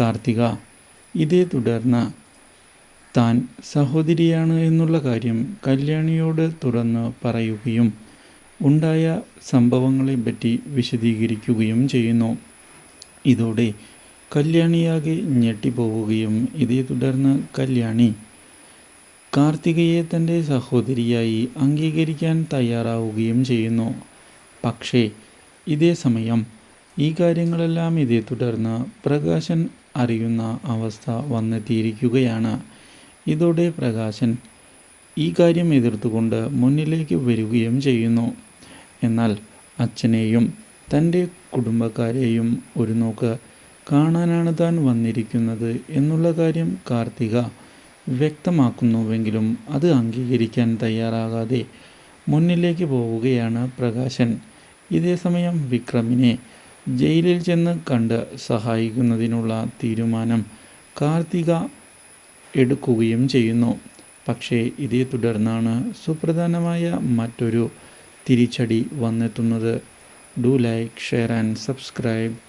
കാർത്തിക ഇതേ തുടർന്ന് താൻ സഹോദരിയാണ് എന്നുള്ള കാര്യം കല്യാണിയോട് തുറന്ന് പറയുകയും ഉണ്ടായ സംഭവങ്ങളെപ്പറ്റി വിശദീകരിക്കുകയും ചെയ്യുന്നു. ഇതോടെ കല്യാണിയാകെ ഞെട്ടിപ്പോവുകയും ഇതേ തുടർന്ന് കല്യാണി കാർത്തികയെ തന്റെ സഹോദരിയായി അംഗീകരിക്കാൻ തയ്യാറാവുകയും ചെയ്യുന്നു. പക്ഷേ ഇതേ സമയം ഈ കാര്യങ്ങളെല്ലാം ഇതേ തുടർന്ന് പ്രകാശൻ അറിയുന്ന അവസ്ഥ വന്നെത്തിയിരിക്കുകയാണ്. ഇതോടെ പ്രകാശൻ ഈ കാര്യം എതിർത്തുകൊണ്ട് മുന്നിലേക്ക് വരികയും ചെയ്യുന്നു. എന്നാൽ അച്ഛനെയും തന്റെ കുടുംബക്കാരെയും ഒരു നോക്ക് കാണാനാണ് താൻ വന്നിരിക്കുന്നത് എന്നുള്ള കാര്യം കാർത്തിക വ്യക്തമാക്കുന്നുവെങ്കിലും അത് അംഗീകരിക്കാൻ തയ്യാറാകാതെ മുന്നിലേക്ക് പോവുകയാണ് പ്രകാശൻ. ഇതേസമയം വിക്രമിനെ ജയിലിൽ ചെന്ന് കണ്ട് സഹായിക്കുന്നതിനുള്ള തീരുമാനം കാർത്തിക എടുക്കുകയും ചെയ്യുന്നു. പക്ഷേ ഇതേ തുടർന്നാണ് സുപ്രധാനമായ മറ്റൊരു തിരിച്ചടി വന്നെത്തുന്നത്. Do like share and subscribe.